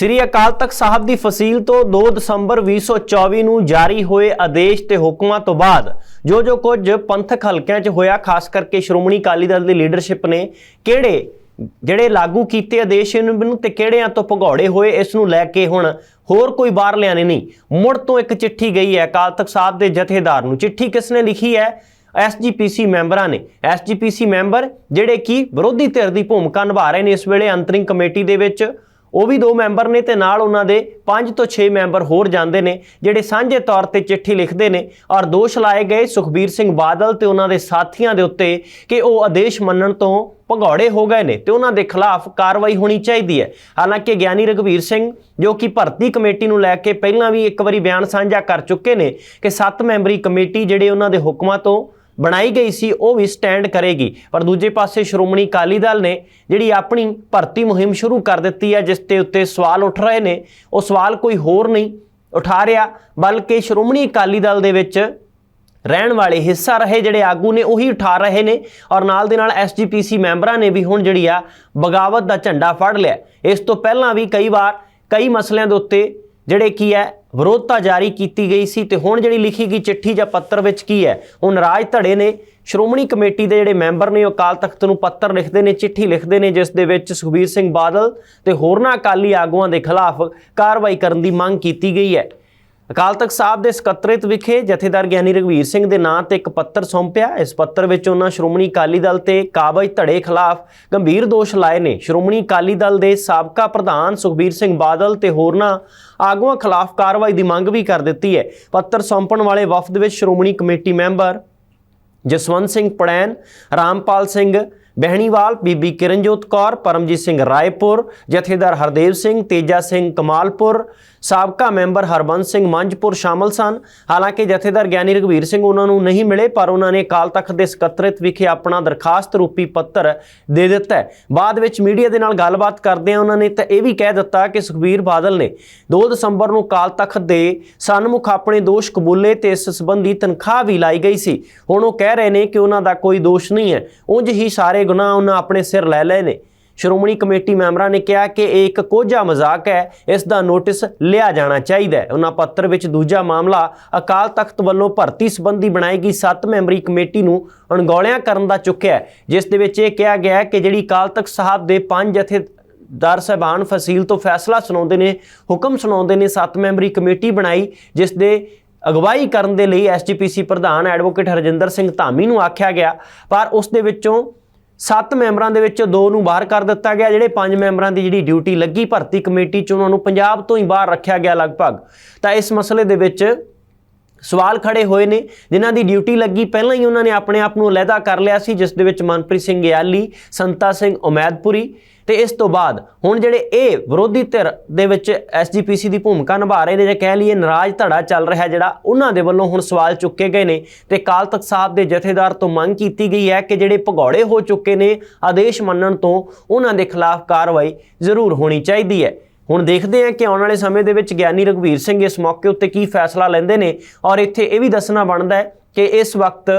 ਸ੍ਰੀ ਅਕਾਲ ਤਖਤ ਸਾਹਿਬ ਦੀ ਫਸੀਲ ਤੋਂ 2 ਦਸੰਬਰ 2024 ਨੂੰ ਜਾਰੀ ਹੋਏ ਆਦੇਸ਼ ਤੇ ਹੁਕਮਾਂ ਤੋਂ ਬਾਅਦ ਜੋ ਜੋ ਕੁਝ ਪੰਥਕ ਹਲਕਿਆਂ 'ਚ ਹੋਇਆ, ਖਾਸ ਕਰਕੇ ਸ਼੍ਰੋਮਣੀ ਅਕਾਲੀ ਦਲ ਦੀ ਲੀਡਰਸ਼ਿਪ ਨੇ, ਕਿਹੜੇ ਜਿਹੜੇ ਲਾਗੂ ਕੀਤੇ ਆਦੇਸ਼ ਨੂੰ ਤੇ ਕਿਹੜਿਆਂ ਤੋਂ ਭਗੌੜੇ ਹੋਏ, ਇਸ ਨੂੰ ਲੈ ਕੇ ਹੁਣ ਹੋਰ ਕੋਈ ਬਾਹਰ ਲਿਆਣੇ ਨਹੀਂ। ਮੁੜ ਤੋਂ ਇੱਕ ਚਿੱਠੀ ਗਈ ਹੈ, ਅਕਾਲ ਤਖਤ ਸਾਹਿਬ ਦੇ ਜਥੇਦਾਰ ਨੂੰ। ਚਿੱਠੀ ਕਿਸ ਨੇ ਲਿਖੀ ਹੈ? ਐਸਜੀਪੀਸੀ ਮੈਂਬਰਾਂ ਨੇ। ਐਸਜੀਪੀਸੀ ਮੈਂਬਰ ਜਿਹੜੇ ਕਿ ਵਿਰੋਧੀ ਧਿਰ ਦੀ ਭੂਮਿਕਾ ਨਿਭਾ ਰਹੇ ਨੇ, ਇਸ ਵੇਲੇ ਅੰਤਰਿੰਗ ਕਮੇਟੀ ਦੇ ਵਿੱਚ ਉਹ ਵੀ ਦੋ ਮੈਂਬਰ ਨੇ ਤੇ ਨਾਲ ਉਹਨਾਂ ਦੇ 5 ਤੋਂ 6 ਮੈਂਬਰ ਹੋਰ ਜਾਂਦੇ ਨੇ, ਜਿਹੜੇ ਸਾਂਝੇ ਤੌਰ ਤੇ ਚਿੱਠੀ ਲਿਖਦੇ ਨੇ ਔਰ ਦੋਸ਼ ਲਾਏ ਗਏ ਸੁਖਬੀਰ ਸਿੰਘ ਬਾਦਲ ਤੇ ਉਹਨਾਂ ਦੇ ਸਾਥੀਆਂ ਦੇ ਉੱਤੇ ਕਿ ਉਹ ਆਦੇਸ਼ ਮੰਨਣ ਤੋਂ ਭਗੌੜੇ ਹੋ ਗਏ ਨੇ ਤੇ ਉਹਨਾਂ ਦੇ ਖਿਲਾਫ ਕਾਰਵਾਈ ਹੋਣੀ ਚਾਹੀਦੀ ਹੈ। ਹਾਲਾਂਕਿ ਗਿਆਨੀ ਰਘਵੀਰ ਸਿੰਘ, ਜੋ ਕਿ ਭਰਤੀ ਕਮੇਟੀ ਨੂੰ ਲੈ ਕੇ ਪਹਿਲਾਂ ਵੀ ਇੱਕ ਵਾਰੀ ਬਿਆਨ ਸਾਂਝਾ ਕਰ ਚੁੱਕੇ ਨੇ ਕਿ 7 ਮੈਂਬਰੀ ਕਮੇਟੀ ਜਿਹੜੇ ਉਹਨਾਂ ਦੇ ਹੁਕਮਾਂ ਤੋਂ ਬਣਾਈ ਗਈ ਸੀ, ਉਹ ਵੀ ਸਟੈਂਡ ਕਰੇਗੀ। ਪਰ ਦੂਜੇ ਪਾਸੇ ਸ਼੍ਰੋਮਣੀ ਅਕਾਲੀ ਦਲ ਨੇ ਜਿਹੜੀ ਆਪਣੀ ਭਰਤੀ ਮੁਹਿੰਮ ਸ਼ੁਰੂ ਕਰ ਦਿੱਤੀ ਹੈ, ਜਿਸ ਤੇ ਉੱਤੇ ਸਵਾਲ ਉੱਠ ਰਹੇ ਨੇ, ਉਹ ਸਵਾਲ ਕੋਈ ਹੋਰ ਨਹੀਂ ਉਠਾ ਰਿਹਾ, ਬਲਕਿ ਸ਼੍ਰੋਮਣੀ ਅਕਾਲੀ ਦਲ ਦੇ ਵਿੱਚ ਰਹਿਣ ਵਾਲੇ ਹਿੱਸਾ ਰਹੇ ਜਿਹੜੇ ਆਗੂ ਨੇ, ਉਹੀ ਉਠਾ ਰਹੇ ਨੇ। ਔਰ ਨਾਲ ਦੇ ਨਾਲ ਐਸਜੀਪੀਸੀ ਮੈਂਬਰਾਂ ਨੇ ਵੀ ਹੁਣ ਜਿਹੜੀ ਆ, ਬਗਾਵਤ ਦਾ ਝੰਡਾ ਫੜ ਲਿਆ। ਇਸ ਤੋਂ ਪਹਿਲਾਂ ਵੀ ਕਈ ਵਾਰ ਕਈ ਮਸਲਿਆਂ ਦੇ ਉੱਤੇ ਜਿਹੜੇ ਕੀ ਹੈ ਵਿਰੋਧਤਾ ਜਾਰੀ ਕੀਤੀ ਗਈ ਸੀ ਤੇ ਹੁਣ ਜਿਹੜੀ ਲਿਖੀ ਗਈ ਚਿੱਠੀ ਜਾਂ ਪੱਤਰ ਵਿੱਚ ਕੀ ਹੈ, ਉਹ ਨਰਾਜ ਧੜੇ ਨੇ। ਸ਼੍ਰੋਮਣੀ ਕਮੇਟੀ ਦੇ ਜਿਹੜੇ ਮੈਂਬਰ ਨੇ, ਉਹ ਅਕਾਲ ਤਖਤ ਨੂੰ ਪੱਤਰ ਲਿਖਦੇ ਨੇ, ਚਿੱਠੀ ਲਿਖਦੇ ਨੇ, ਜਿਸ ਦੇ ਵਿੱਚ ਸੁਖਬੀਰ ਸਿੰਘ ਬਾਦਲ ਤੇ ਹੋਰਨਾਂ ਅਕਾਲੀ ਆਗੂਆਂ ਦੇ ਖਿਲਾਫ ਕਾਰਵਾਈ ਕਰਨ ਦੀ ਮੰਗ ਕੀਤੀ ਗਈ ਹੈ। ਅਕਾਲ ਤਖਤ ਸਾਹਿਬ ਦੇ ਸਕੱਤਰੇਤ ਵਿਖੇ ਜਥੇਦਾਰ ਗਿਆਨੀ ਰਘਵੀਰ ਸਿੰਘ ਦੇ ਨਾਂ ਤੇ ਇੱਕ ਪੱਤਰ ਸੌਂਪਿਆ। ਇਸ ਪੱਤਰ ਵਿੱਚ ਉਹਨਾਂ ਸ਼੍ਰੋਮਣੀ ਅਕਾਲੀ ਦਲ ਤੇ ਕਾਬਜ ਧੜੇ ਖਿਲਾਫ ਗੰਭੀਰ ਦੋਸ਼ ਲਾਏ ਨੇ। ਸ਼੍ਰੋਮਣੀ ਅਕਾਲੀ ਦਲ ਦੇ ਸਾਬਕਾ ਪ੍ਰਧਾਨ ਸੁਖਬੀਰ ਸਿੰਘ ਬਾਦਲ ਤੇ ਹੋਰਨਾਂ ਆਗੂਆਂ ਖਿਲਾਫ ਕਾਰਵਾਈ ਦੀ ਮੰਗ ਵੀ ਕਰ ਦਿੱਤੀ ਹੈ। ਪੱਤਰ ਸੌਂਪਣ ਵਾਲੇ ਵਫਦ ਵਿੱਚ ਸ਼੍ਰੋਮਣੀ ਕਮੇਟੀ ਮੈਂਬਰ ਜਸਵੰਤ ਸਿੰਘ ਪੜੈਨ, ਰਾਮਪਾਲ ਸਿੰਘ ਬਹਿਣੀਵਾਲ, ਬੀਬੀ ਕਿਰਨਜੋਤ ਕੌਰ, ਪਰਮਜੀਤ ਸਿੰਘ ਰਾਏਪੁਰ, ਜਥੇਦਾਰ ਹਰਦੇਵ ਸਿੰਘ, ਤੇਜਾ ਸਿੰਘ ਕਮਾਲਪੁਰ, ਸਾਬਕਾ ਮੈਂਬਰ ਹਰਬੰਸ ਸਿੰਘ ਮੰਝਪੁਰ ਸ਼ਾਮਲ ਸਨ। ਹਾਲਾਂਕਿ ਜਥੇਦਾਰ ਗਿਆਨੀ ਰਘਵੀਰ ਸਿੰਘ ਉਹਨਾਂ ਨੂੰ ਨਹੀਂ ਮਿਲੇ, ਪਰ ਉਹਨਾਂ ਨੇ ਅਕਾਲ ਤਖਤ ਦੇ ਸਕੱਤਰੇਤ ਵਿਖੇ ਆਪਣਾ ਦਰਖਾਸਤ ਰੂਪੀ ਪੱਤਰ ਦੇ ਦਿੱਤਾ ਬਾਅਦ ਵਿੱਚ ਮੀਡੀਆ ਦੇ ਨਾਲ ਗੱਲਬਾਤ ਕਰਦਿਆਂ ਉਹਨਾਂ ਨੇ ਤਾਂ ਇਹ ਵੀ ਕਹਿ ਦਿੱਤਾ ਕਿ ਸੁਖਬੀਰ ਬਾਦਲ ਨੇ 2 ਦਸੰਬਰ ਨੂੰ ਅਕਾਲ ਤਖਤ ਦੇ ਸਨਮੁਖ ਆਪਣੇ ਦੋਸ਼ ਕਬੂਲੇ ਤੇ ਇਸ ਸੰਬੰਧੀ ਤਨਖਾਹ ਵੀ ਲਾਈ ਗਈ ਸੀ। ਹੁਣ ਉਹ ਕਹਿ ਰਹੇ ਨੇ ਕਿ ਉਹਨਾਂ ਦਾ ਕੋਈ ਦੋਸ਼ ਨਹੀਂ ਹੈ। ਉਂਝ ਹੀ ਸਾਰੇ ਗੁਨਾਹ ਉਹਨਾਂ ਆਪਣੇ ਸਿਰ ਲੈ ਲਏ ਨੇ। ਸ਼੍ਰੋਮਣੀ ਕਮੇਟੀ ਮੈਂਬਰਾਂ ਨੇ ਕਿਹਾ ਕਿ ਇਹ ਇੱਕ ਕੋਝਾ ਮਜ਼ਾਕ ਹੈ, ਇਸ ਦਾ ਨੋਟਿਸ ਲਿਆ ਜਾਣਾ ਚਾਹੀਦਾ ਹੈ। ਉਹਨਾਂ ਪੱਤਰ ਵਿੱਚ ਦੂਜਾ ਮਾਮਲਾ, ਅਕਾਲ ਤਖਤ ਵੱਲੋਂ ਭਰਤੀ ਸੰਬੰਧੀ ਬਣਾਈ ਗਈ 7 ਮੈਂਬਰੀ ਕਮੇਟੀ ਨੂੰ ਅਣਗੌਲਿਆਂ ਕਰਨ ਦਾ ਚੁੱਕਿਆ ਜਿਸ ਦੇ ਵਿੱਚ ਇਹ ਕਿਹਾ ਗਿਆ ਕਿ ਜਿਹੜੀ ਅਕਾਲ ਤਖਤ ਸਾਹਿਬ ਦੇ ਪੰਜ ਜਥੇ ਦਰ ਸਾਹਿਬਾਨ ਫਸੀਲ ਤੋਂ ਫੈਸਲਾ ਸੁਣਾਉਂਦੇ ਨੇ, ਹੁਕਮ ਸੁਣਾਉਂਦੇ ਨੇ 7 ਮੈਂਬਰੀ ਕਮੇਟੀ ਬਣਾਈ, ਜਿਸ ਦੇ ਅਗਵਾਈ ਕਰਨ ਦੇ ਲਈ ਐਸਜੀਪੀਸੀ ਪ੍ਰਧਾਨ ਐਡਵੋਕੇਟ ਹਰਜਿੰਦਰ ਸਿੰਘ ਧਾਮੀ ਨੂੰ ਆਖਿਆ ਗਿਆ। ਪਰ ਉਸ ਦੇ ਵਿੱਚੋਂ 7 ਮੈਂਬਰਾਂ ਦੇ ਵਿੱਚੋਂ 2 ਨੂੰ ਬਾਹਰ ਕਰ ਦਿੱਤਾ ਗਿਆ, ਜਿਹੜੇ 5 ਮੈਂਬਰਾਂ ਦੀ ਜਿਹੜੀ ਡਿਊਟੀ ਲੱਗੀ, ਭਰਤੀ ਕਮੇਟੀ ਚ ਉਹਨਾਂ ਨੂੰ ਪੰਜਾਬ ਤੋਂ ਹੀ ਬਾਹਰ ਰੱਖਿਆ ਗਿਆ ਲਗਭਗ। ਤਾਂ ਇਸ ਮਸਲੇ ਦੇ ਵਿੱਚ ਸਵਾਲ ਖੜੇ ਹੋਏ ਨੇ, ਜਿਨ੍ਹਾਂ ਦੀ ਡਿਊਟੀ ਲੱਗੀ। ਪਹਿਲਾਂ ਹੀ ਉਹਨਾਂ ਨੇ ਆਪਣੇ ਆਪ ਨੂੰ ਅਲੱਗਾ ਕਰ ਲਿਆ ਸੀ, ਜਿਸ ਦੇ ਵਿੱਚ ਮਨਪ੍ਰੀਤ ਸਿੰਘ ਗਿਆਲੀ, ਸੰਤਾ ਸਿੰਘ ਉਮੈਦਪੁਰੀ ਤੇ ਇਸ ਤੋਂ ਬਾਅਦ ਹੁਣ ਜਿਹੜੇ ਇਹ ਵਿਰੋਧੀ ਧਿਰ ਦੇ ਵਿੱਚ ਐਸਜੀਪੀਸੀ ਦੀ ਭੂਮਿਕਾ ਨਿਭਾ ਰਹੇ ਨੇ, ਜੇ ਕਹਿ ਲਈਏ ਨਾਰਾਜ਼ ਧੜਾ ਚੱਲ ਰਿਹਾ ਜਿਹੜਾ, ਉਹਨਾਂ ਦੇ ਵੱਲੋਂ ਹੁਣ ਸਵਾਲ ਚੁੱਕੇ ਗਏ ਨੇ। ਤੇ ਕਾਲ ਤਖਤ ਸਾਹਿਬ ਦੇ ਜਥੇਦਾਰ ਤੋਂ ਮੰਗ ਕੀਤੀ ਗਈ ਹੈ ਕਿ ਜਿਹੜੇ ਭਗੌੜੇ ਹੋ ਚੁੱਕੇ ਨੇ, ਆਦੇਸ਼ ਮੰਨਣ ਤੋਂ ਉਹਨਾਂ ਦੇ ਖਿਲਾਫ ਕਾਰਵਾਈ ਜ਼ਰੂਰ ਹੋਣੀ ਚਾਹੀਦੀ ਹੈ। ਹੁਣ ਦੇਖਦੇ ਹਾਂ ਕਿ ਆਉਣ ਵਾਲੇ ਸਮੇਂ ਦੇ ਵਿੱਚ ਗਿਆਨੀ ਰਘਵੀਰ ਸਿੰਘ ਇਸ ਮੌਕੇ ਉੱਤੇ ਕੀ ਫੈਸਲਾ ਲੈਂਦੇ ਨੇ ਔਰ ਇੱਥੇ ਇਹ ਵੀ ਦੱਸਣਾ ਬਣਦਾ ਹੈ ਕਿ ਇਸ ਵਕਤ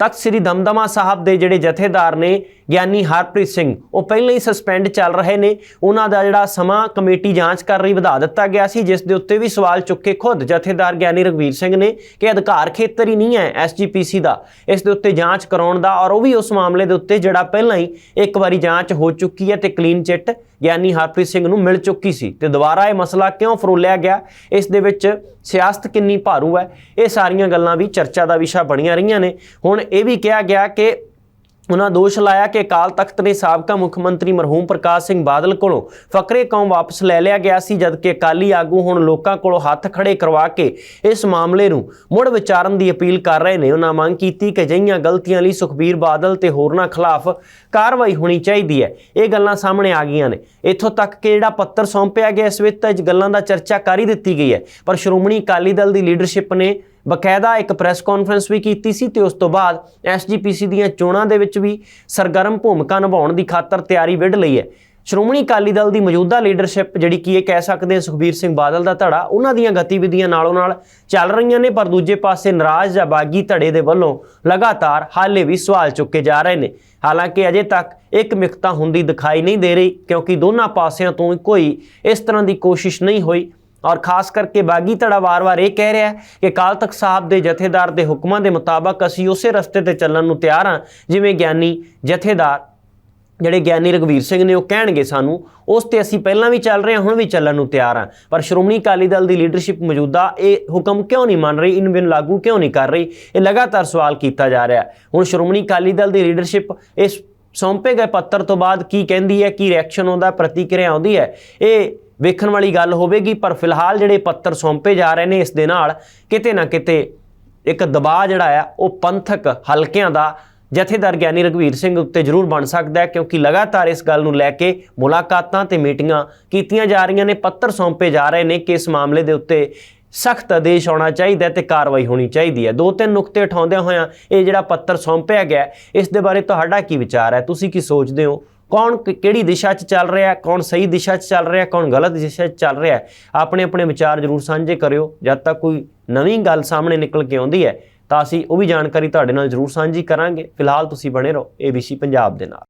ਤਖਤ ਸ੍ਰੀ ਦਮਦਮਾ ਸਾਹਿਬ ਦੇ ਜਿਹੜੇ ਜਥੇਦਾਰ ਨੇ ਗਿਆਨੀ ਹਰਪ੍ਰੀਤ ਸਿੰਘ। ਉਹ ਪਹਿਲਾਂ ਹੀ ਸਸਪੈਂਡ ਚੱਲ ਰਹੇ ਨੇ। ਉਹਨਾਂ ਦਾ ਜਿਹੜਾ ਸਮਾਂ ਕਮੇਟੀ ਜਾਂਚ ਕਰ ਰਹੀ, ਵਧਾ ਦਿੱਤਾ ਗਿਆ ਸੀ, ਜਿਸ ਦੇ ਉੱਤੇ ਵੀ ਸਵਾਲ ਚੁੱਕੇ ਖੁਦ ਜਥੇਦਾਰ ਗਿਆਨੀ ਰਘਵੀਰ ਸਿੰਘ ਨੇ ਕਿ ਅਧਿਕਾਰ ਖੇਤਰ ਹੀ ਨਹੀਂ ਹੈ ਐਸਜੀਪੀਸੀ ਦਾ। ਇਸ ਦੇ ਉੱਤੇ ਜਾਂਚ ਕਰਾਉਣ ਦਾ ਔਰ ਉਹ ਵੀ ਉਸ ਮਾਮਲੇ ਦੇ ਉੱਤੇ ਜਿਹੜਾ ਪਹਿਲਾਂ ਹੀ ਇੱਕ ਵਾਰੀ ਜਾਂਚ ਹੋ ਚੁੱਕੀ ਹੈ ਤੇ ਕਲੀਨ ਚਿੱਟ ਗਿਆਨੀ ਹਰਪ੍ਰੀਤ ਸਿੰਘ ਨੂੰ ਮਿਲ ਚੁੱਕੀ ਸੀ। ਤੇ ਦੁਬਾਰਾ ਇਹ ਮਸਲਾ ਕਿਉਂ ਫਰੋਲਿਆ ਗਿਆ? ਇਸ ਦੇ ਵਿੱਚ ਸਿਆਸਤ ਕਿੰਨੀ ਭਾਰੂ ਹੈ? ਇਹ ਸਾਰੀਆਂ ਗੱਲਾਂ ਵੀ ਚਰਚਾ ਦਾ ਵਿਸ਼ਾ ਬਣੀਆਂ ਰਹੀਆਂ ਨੇ। ਹੁਣ ਇਹ ਵੀ ਕਿਹਾ ਗਿਆ ਕਿ ਉਹਨਾਂ ਦੋਸ਼ ਲਾਇਆ ਕਿ ਅਕਾਲ ਤਖਤ ਨੇ ਸਾਬਕਾ ਮੁੱਖ ਮੰਤਰੀ ਮਰਹੂਮ ਪ੍ਰਕਾਸ਼ ਸਿੰਘ ਬਾਦਲ ਕੋਲੋਂ ਫਕਰੇ ਕੌਮ ਵਾਪਸ ਲੈ ਲਿਆ ਗਿਆ ਸੀ, ਜਦਕਿ ਅਕਾਲੀ ਆਗੂ ਹੁਣ ਲੋਕਾਂ ਕੋਲੋਂ ਹੱਥ ਖੜੇ ਕਰਵਾ ਕੇ ਇਸ ਮਾਮਲੇ ਨੂੰ ਮੁੜ ਵਿਚਾਰਨ ਦੀ ਅਪੀਲ ਕਰ ਰਹੇ ਨੇ। ਉਹਨਾਂ ਮੰਗ ਕੀਤੀ ਕਿ ਅਜਿਹੀਆਂ ਗਲਤੀਆਂ ਲਈ ਸੁਖਬੀਰ ਬਾਦਲ ਤੇ ਹੋਰਨਾਂ ਖਿਲਾਫ ਕਾਰਵਾਈ ਹੋਣੀ ਚਾਹੀਦੀ ਹੈ। ਇਹ ਗੱਲਾਂ ਸਾਹਮਣੇ ਆ ਗਈਆਂ ਨੇ। ਇੱਥੋਂ ਤੱਕ ਕਿ ਜਿਹੜਾ ਪੱਤਰ ਸੌਂਪਿਆ ਗਿਆ ਇਸ ਵਿੱਚ ਤਾਂ ਇਸ ਗੱਲਾਂ ਦਾ ਚਰਚਾ ਕਰ ਹੀ ਦਿੱਤੀ ਗਈ ਹੈ। ਪਰ ਸ਼੍ਰੋਮਣੀ ਅਕਾਲੀ ਦਲ ਦੀ ਲੀਡਰਸ਼ਿਪ ਨੇ ਬਕਾਇਦਾ ਇੱਕ ਪ੍ਰੈਸ ਕਾਨਫਰੰਸ ਵੀ ਕੀਤੀ ਸੀ ਤੇ ਉਸ ਤੋਂ ਬਾਅਦ ਐਸਜੀਪੀਸੀ ਦੀਆਂ ਚੋਣਾਂ ਦੇ ਵਿੱਚ ਵੀ ਸਰਗਰਮ ਭੂਮਿਕਾ ਨਿਭਾਉਣ ਦੀ ਖਾਤਰ ਤਿਆਰੀ ਵਿੱਢ ਲਈ ਹੈ। ਸ਼੍ਰੋਮਣੀ ਅਕਾਲੀ ਦਲ ਦੀ ਮੌਜੂਦਾ ਲੀਡਰਸ਼ਿਪ, ਜਿਹੜੀ ਕੀ ਇਹ ਕਹਿ ਸਕਦੇ ਹਾਂ ਸੁਖਬੀਰ ਸਿੰਘ ਬਾਦਲ ਦਾ ਧੜਾ, ਉਹਨਾਂ ਦੀਆਂ ਗਤੀਵਿਧੀਆਂ ਨਾਲੋਂ ਨਾਲ ਚੱਲ ਰਹੀਆਂ ਨੇ, ਪਰ ਦੂਜੇ ਪਾਸੇ ਨਾਰਾਜ਼ ਜਾਂ ਬਾਗੀ ਧੜੇ ਦੇ ਵੱਲੋਂ ਲਗਾਤਾਰ ਹਾਲੇ ਵੀ ਸਵਾਲ ਚੁੱਕੇ ਜਾ ਰਹੇ ਨੇ। ਹਾਲਾਂਕਿ ਅਜੇ ਤੱਕ ਇੱਕ ਮਿਕਤਾ ਹੁੰਦੀ ਦਿਖਾਈ ਨਹੀਂ ਦੇ ਰਹੀ, ਕਿਉਂਕਿ ਦੋਨਾਂ ਪਾਸਿਆਂ ਤੋਂ ਕੋਈ ਇਸ ਤਰ੍ਹਾਂ ਦੀ ਕੋਸ਼ਿਸ਼ ਨਹੀਂ ਹੋਈ। ਔਰ ਖਾਸ ਕਰਕੇ ਬਾਗੀ ਧੜਾ ਵਾਰ-ਵਾਰ ਇਹ ਕਹਿ ਰਿਹਾ ਕਿ ਕਾਲ ਤਖਤ ਸਾਹਿਬ ਦੇ ਜਥੇਦਾਰ ਦੇ ਹੁਕਮਾਂ ਦੇ ਮੁਤਾਬਕ ਅਸੀਂ ਉਸੇ ਰਸਤੇ ਤੇ ਚੱਲਣ ਨੂੰ ਤਿਆਰ ਹਾਂ, ਜਿਵੇਂ ਗਿਆਨੀ ਜਥੇਦਾਰ, ਜਿਹੜੇ ਗਿਆਨੀ ਰਗਵੀਰ ਸਿੰਘ ਨੇ ਉਹ ਕਹਿਣਗੇ ਸਾਨੂੰ, ਉਸ ਤੇ ਅਸੀਂ ਪਹਿਲਾਂ ਵੀ ਚੱਲ ਰਹੇ ਹਾਂ, ਹੁਣ ਵੀ ਚੱਲਣ ਨੂੰ ਤਿਆਰ ਹਾਂ। ਪਰ ਸ਼੍ਰੋਮਣੀ ਅਕਾਲੀ ਦਲ ਦੀ ਲੀਡਰਸ਼ਿਪ ਮੌਜੂਦਾ ਇਹ ਹੁਕਮ ਕਿਉਂ ਨਹੀਂ ਮੰਨ ਰਹੀ ਇਹਨੂੰ ਬਿਨ ਲਾਗੂ ਕਿਉਂ ਨਹੀਂ ਕਰ ਰਹੀ, ਇਹ ਲਗਾਤਾਰ ਸਵਾਲ ਕੀਤਾ ਜਾ ਰਿਹਾ ਹੁਣ ਸ਼੍ਰੋਮਣੀ ਅਕਾਲੀ ਦਲ ਦੀ ਲੀਡਰਸ਼ਿਪ ਇਸ ਸੌਂਪੇ ਗਏ ਪੱਤਰ ਤੋਂ ਬਾਅਦ ਕੀ ਕਹਿੰਦੀ ਹੈ, ਕੀ ਰਿਐਕਸ਼ਨ ਆਉਂਦਾ ਪ੍ਰਤੀਕਿਰਿਆ ਆਉਂਦੀ ਹੈ, ਇਹ ਵੇਖਣ ਵਾਲੀ ਗੱਲ ਹੋਵੇਗੀ, ਪਰ ਫਿਲਹਾਲ ਜਿਹੜੇ ਪੱਤਰ ਸੌਂਪੇ ਜਾ ਰਹੇ ਨੇ ਇਸ ਦੇ ਨਾਲ ਕਿਤੇ ਨਾ ਕਿਤੇ ਇੱਕ ਦਬਾਅ ਜਿਹੜਾ ਆ, ਉਹ ਪੰਥਕ ਹਲਕਿਆਂ ਦਾ ਜਥੇਦਾਰ ਗਿਆਨੀ ਰਘਵੀਰ ਸਿੰਘ ਉੱਤੇ ਜ਼ਰੂਰ ਬਣ ਸਕਦਾ ਹੈ, ਕਿਉਂਕਿ ਲਗਾਤਾਰ ਇਸ ਗੱਲ ਨੂੰ ਲੈ ਕੇ ਮੁਲਾਕਾਤਾਂ ਤੇ ਮੀਟਿੰਗਾਂ ਕੀਤੀਆਂ ਜਾ ਰਹੀਆਂ ਨੇ, ਪੱਤਰ ਸੌਂਪੇ ਜਾ ਰਹੇ ਨੇ ਕਿ ਇਸ ਮਾਮਲੇ ਦੇ ਉੱਤੇ ਸਖਤ ਆਦੇਸ਼ ਆਉਣਾ ਚਾਹੀਦਾ ਹੈ ਤੇ ਕਾਰਵਾਈ ਹੋਣੀ ਚਾਹੀਦੀ ਹੈ। ਦੋ ਤਿੰਨ ਨੁਕਤੇ ਉਠਾਉਂਦਿਆਂ ਹੋਇਆਂ ਇਹ ਜਿਹੜਾ ਪੱਤਰ ਸੌਂਪਿਆ ਗਿਆ ਇਸ ਦੇ ਬਾਰੇ ਤੁਹਾਡਾ ਕੀ ਵਿਚਾਰ ਹੈ? ਤੁਸੀਂ ਕੀ ਸੋਚਦੇ ਹੋ? ਕੌਣ ਕਿ- ਕਿਹੜੀ ਦਿਸ਼ਾ 'ਚ ਚੱਲ ਰਿਹਾ, ਕੌਣ ਸਹੀ ਦਿਸ਼ਾ 'ਚ ਚੱਲ ਰਿਹਾ, ਕੌਣ ਗਲਤ ਦਿਸ਼ਾ 'ਚ ਚੱਲ ਰਿਹਾ। ਆਪਣੇ ਆਪਣੇ ਵਿਚਾਰ ਜ਼ਰੂਰ ਸਾਂਝੇ ਕਰਿਓ। ਜਦ ਤੱਕ ਕੋਈ ਨਵੀਂ ਗੱਲ ਸਾਹਮਣੇ ਨਿਕਲ ਕੇ ਆਉਂਦੀ ਹੈ, ਤਾਂ ਅਸੀਂ ਉਹ ਵੀ ਜਾਣਕਾਰੀ ਤੁਹਾਡੇ ਨਾਲ ਜ਼ਰੂਰ ਸਾਂਝੀ ਕਰਾਂਗੇ। ਫਿਲਹਾਲ ਤੁਸੀਂ ਬਣੇ ਰਹੋ ABC ਪੰਜਾਬ ਦੇ ਨਾਲ।